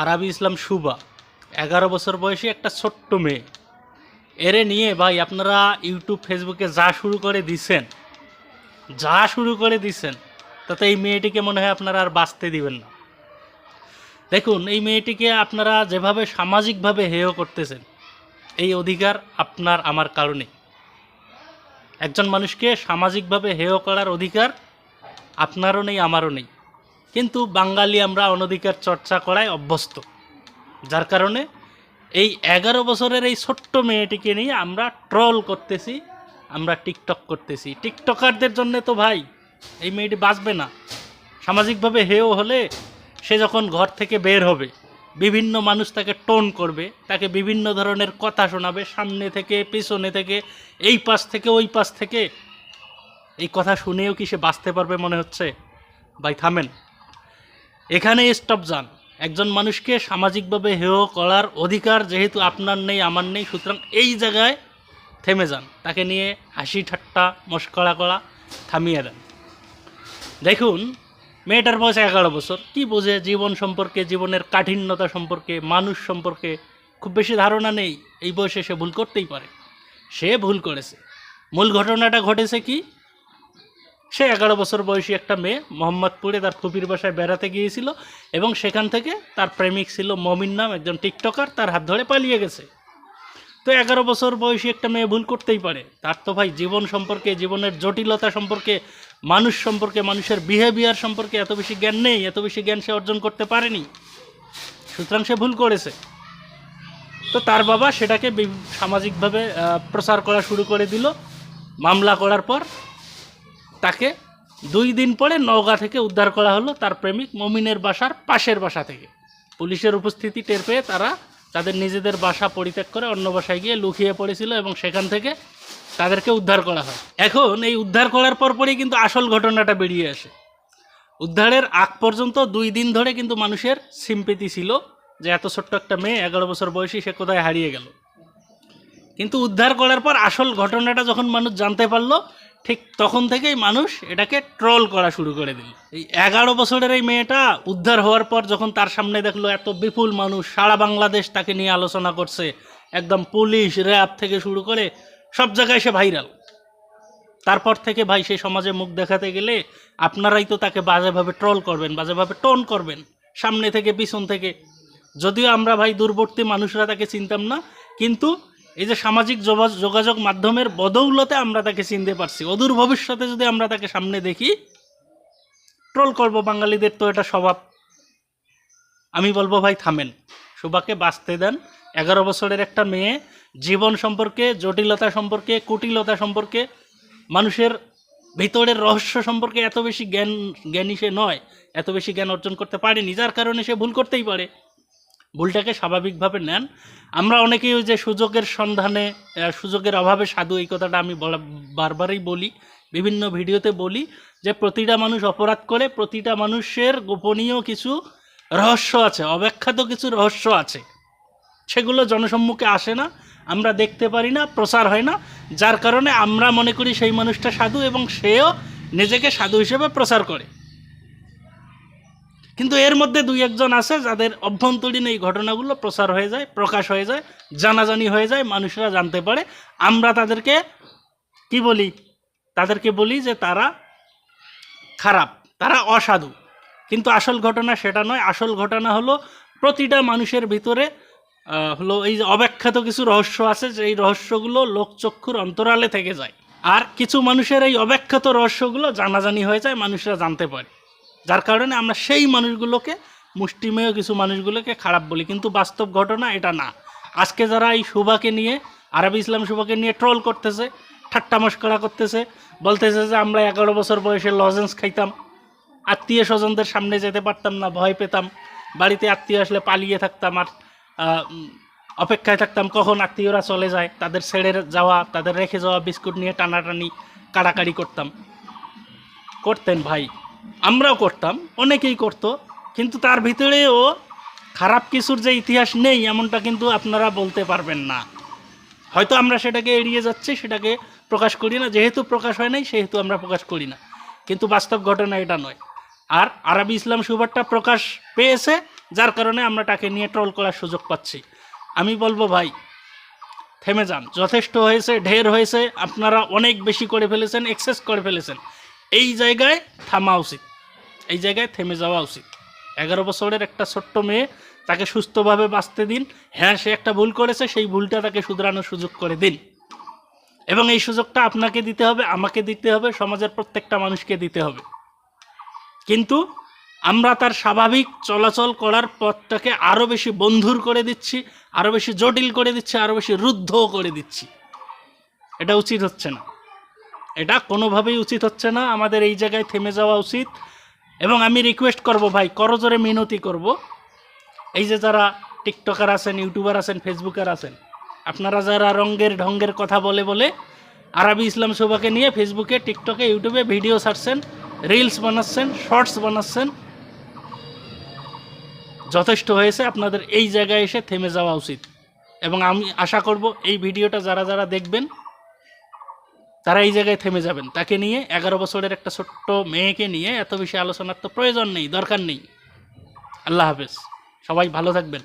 আরবি ইসলাম সুবা। এগারো বছর বয়সী একটা ছোট্ট মেয়ে। এরে নিয়ে ভাই, আপনারা ইউটিউব, ফেসবুকে যা শুরু করে দিছেন, যা শুরু করে দিছেন, তাতে এই মেয়েটিকে মনে হয় আপনারা আর বাঁচতে দিবেন না। দেখুন, এই মেয়েটিকে আপনারা যেভাবে সামাজিকভাবে হেয় করতেছেন, এই অধিকার আপনার, আমার কারণে একজন মানুষকে সামাজিকভাবে হেয় করার অধিকার আপনারও নেই, আমারও নেই। কিন্তু বাঙালি আমরা অনধিকার চর্চা করায় অভ্যস্ত। যার কারণে এই এগারো বছরের এই ছোট্ট মেয়েটিকে নিয়ে আমরা ট্রল করতেছি, আমরা টিকটক করতেছি। টিকটকারদের জন্য তো ভাই, এই মেয়েটি বাঁচবে না। সামাজিকভাবে হেও হলে সে যখন ঘর থেকে বের হবে, বিভিন্ন মানুষ তাকে টোন করবে, তাকে বিভিন্ন ধরনের কথা শোনাবে, সামনে থেকে, পিছনে থেকে, এই পাশ থেকে, ওই পাশ থেকে। এই কথা শুনেও কি সে বাঁচতে পারবে মনে হচ্ছে? ভাই, থামেন। এখানে স্টপ যান। একজন মানুষকে সামাজিকভাবে হেয় করার অধিকার যেহেতু আপনার নেই, আমার নেই, সুতরাং এই জায়গায় থেমে যান। তাকে নিয়ে হাসি ঠাট্টা মস্করা করা থামিয়ে দেন। দেখুন, মেয়েটার বয়স এগারো বছর। কি বোঝে জীবন সম্পর্কে, জীবনের কাঠিন্যতা সম্পর্কে, মানুষ সম্পর্কে? খুব বেশি ধারণা নেই। এই বয়সে সে ভুল করতেই পারে। সে ভুল করেছে। মূল ঘটনাটা ঘটেছে কি? সে এগারো বছর বয়সী একটা মেয়ে মোহাম্মদপুরে তার ফুপির বাসায় বেড়াতে গিয়েছিল এবং সেখান থেকে তার প্রেমিক ছিল মমিন নাম, একজন টিকটকার, তার হাত ধরে পালিয়ে গেছে। তো এগারো বছর বয়সী একটা মেয়ে ভুল করতেই পারে। তার তো ভাই জীবন সম্পর্কে, জীবনের জটিলতা সম্পর্কে, মানুষ সম্পর্কে, মানুষের বিহেভিয়ার সম্পর্কে এত বেশি জ্ঞান নেই, এত বেশি জ্ঞান সে অর্জন করতে পারেনি। সুতরাং সে ভুল করেছে। তো তার বাবা সেটাকে সামাজিকভাবে প্রচার করা শুরু করে দিল। মামলা করার পর তাকে দুই দিন পরে নওগাঁ থেকে উদ্ধার করা হলো তার প্রেমিক মমিনের বাসার পাশের বাসা থেকে। পুলিশের উপস্থিতি টের পেয়ে তারা তাদের নিজেদের বাসা পরিত্যাগ করে অন্য বাসায় গিয়ে লুকিয়ে পড়েছিল এবং সেখান থেকে তাদেরকে উদ্ধার করা হয়। এখন এই উদ্ধার করার পরপরই কিন্তু আসল ঘটনাটা বেরিয়ে আসে। উদ্ধারের আগ পর্যন্ত দুই দিন ধরে কিন্তু মানুষের সিম্পেতি ছিল যে এত ছোট্ট একটা মেয়ে, এগারো বছর বয়সী, সে কোথায় হারিয়ে গেল। কিন্তু উদ্ধার করার পর আসল ঘটনাটা যখন মানুষ জানতে পারল ঠিক তখন থেকেই মানুষ এটাকে ট্রল করা শুরু করে দিল। এই এগারো বছরের এই মেয়েটা উদ্ধার হওয়ার পর যখন তার সামনে দেখল এত বিপুল মানুষ, সারা বাংলাদেশ তাকে নিয়ে আলোচনা করছে, একদম পুলিশ, র্যাব থেকে শুরু করে সব জায়গায় সে ভাইরাল তারপর থেকে ভাই সেই সমাজে মুখ দেখাতে গেলে আপনারাই তো তাকে বাজেভাবে ট্রল করবেন, বাজেভাবে টোন করবেন, সামনে থেকে, পিছন থেকে। যদিও আমরা ভাই দূরবর্তী মানুষরা তাকে চিনতাম না, কিন্তু এই যে সামাজিক যোগা- যোগাযোগ মাধ্যমের বদৌলতে আমরা তাকে চিনতে পারছি। অদূর ভবিষ্যতে যদি আমরা তাকে সামনে দেখি ট্রোল করব বাঙালিদের তো এটা স্বভাব। আমি বলব, ভাই, থামেন। সুবাকে বাঁচতে দেন। এগারো বছরের একটা মেয়ে, জীবন সম্পর্কে, জটিলতা সম্পর্কে, কুটিলতা সম্পর্কে, মানুষের ভিতরের রহস্য সম্পর্কে এত বেশি জ্ঞান জ্ঞানী সে নয়, এত বেশি জ্ঞান অর্জন করতে পারেনি, যার কারণে সে ভুল করতেই পারে। ভুলটাকে স্বাভাবিকভাবে নেন। আমরা অনেকেই ওই যে সুযোগের সন্ধানে সুযোগের অভাবে সাধু, এই কথাটা আমি বলা, বারবারই বলি, বিভিন্ন ভিডিওতে বলি যে প্রতিটা মানুষ অপরাধ করে, প্রতিটা মানুষের গোপনীয় কিছু রহস্য আছে, অব্যাখ্যাত কিছু রহস্য আছে। সেগুলো জনসম্মুখে আসে না, আমরা দেখতে পারি না, প্রচার হয় না। যার কারণে আমরা মনে করি সেই মানুষটা সাধু এবং সেও নিজেকে সাধু হিসেবে প্রচার করে। কিন্তু এর মধ্যে দুই একজন আছে যাদের অভ্যন্তরীণ এই ঘটনাগুলো প্রচার হয়ে যায়, প্রকাশ হয়ে যায়, জানাজানি হয়ে যায়, মানুষরা জানতে পারে। আমরা তাদেরকে কি বলি? তাদেরকে বলি যে তারা খারাপ, তারা অসাধু। কিন্তু আসল ঘটনা সেটা নয়। আসল ঘটনা হলো প্রতিটা মানুষের ভিতরে হলো এই যে অব্যাখ্যাত কিছু রহস্য আছে, যে এই রহস্যগুলো লোকচক্ষুর অন্তরালে থেকে যায়। আর কিছু মানুষের এই অব্যাখ্যাত রহস্যগুলো জানাজানি হয়ে যায়, মানুষরা জানতে পারে। যার কারণে আমরা সেই মানুষগুলোকে, মুষ্টিমেয় কিছু মানুষগুলোকে খারাপ বলি। কিন্তু বাস্তব ঘটনা এটা না। আজকে যারা এই শুভাকে নিয়ে, আরবি ইসলাম শুভাকে নিয়ে ট্রোল করতেছে, ঠাট্টা মস্করা করতেছে, বলতেছে যে আমরা এগারো বছর বয়সে লজেন্স খাইতাম, আত্মীয় স্বজনদের সামনে যেতে পারতাম না, ভয় পেতাম, বাড়িতে আত্মীয় আসলে পালিয়ে থাকতাম আর অপেক্ষায় থাকতাম কখন আত্মীয়রা চলে যায়, তাদের ছেড়ে যাওয়া, তাদের রেখে যাওয়া বিস্কুট নিয়ে টানাটানি, কাড়াকাড়ি করতাম। করতেন ভাই। আমরাও করতাম, অনেকেই করতো, কিন্তু তার ভিতরেও খারাপ কিছুর যে ইতিহাস নেই এমনটা কিন্তু আপনারা বলতে পারবেন না। হয়তো আমরা সেটাকে এড়িয়ে যাচ্ছি, সেটাকে প্রকাশ করি না, যেহেতু প্রকাশ হয় নাই, সেহেতু আমরা প্রকাশ করি না। কিন্তু বাস্তব ঘটনা এটা নয়। আর আরবি ইসলাম সুবারটা প্রকাশ পেয়েছে, যার কারণে আমরা তাকে নিয়ে ট্রল করার সুযোগ পাচ্ছি। আমি বলব ভাই, থেমে যান। যথেষ্ট হয়েছে, ঢের হয়েছে, আপনারা অনেক বেশি করে ফেলেছেন এক্সেস করে ফেলেছেন। এই জায়গায় থামা উচিত। এই জায়গায় থেমে যাওয়া উচিত। এগারো বছরের একটা ছোট্ট মেয়ে তাকে সুস্থভাবে বাঁচতে দিন। হ্যাঁ সে একটা ভুল করেছে, সেই ভুলটা তাকে শুধরানোর সুযোগ করে দিন। এবং এই সুযোগটা আপনাকে দিতে হবে, আমাকে দিতে হবে, সমাজের প্রত্যেকটা মানুষকে দিতে হবে। কিন্তু আমরা তার স্বাভাবিক চলাচল করার পথটাকে আরও বেশি বন্ধুর করে দিচ্ছি আরও বেশি জটিল করে দিচ্ছি আরও বেশি রুদ্ধও করে দিচ্ছি। এটা উচিত হচ্ছে না। এটা কোনোভাবেই উচিত হচ্ছে না, আমাদের এই জায়গায় থেমে যাওয়া উচিত। এবং আমি রিকোয়েস্ট করব ভাই করজোরে মিনতি করব। এই যে যারা টিকটকার আছেন, ইউটিউবার আছেন, ফেসবুকার আছেন, আপনারা যারা রঙ্গের ঢঙ্গের কথা বলে বলে আরবি ইসলাম শোভাকে নিয়ে ফেসবুকে, টিকটকে, ইউটিউবে ভিডিও ছাড়ছেন রিলস বানাচ্ছেন শর্টস বানাচ্ছেন, যথেষ্ট হয়েছে আপনাদের এই জায়গায় এসে থেমে যাওয়া উচিত। এবং আমি আশা করব এই ভিডিওটা যারা যারা দেখবেন তারা এই জায়গায় থেমে যাবেন। তাকে নিয়ে এগারো বছরের একটা ছোট্ট মেয়েকে নিয়ে এত বেশি আলোচনার তো প্রয়োজন নেই, দরকার নেই। আল্লাহ হাফেজ। সবাই ভালো থাকবেন।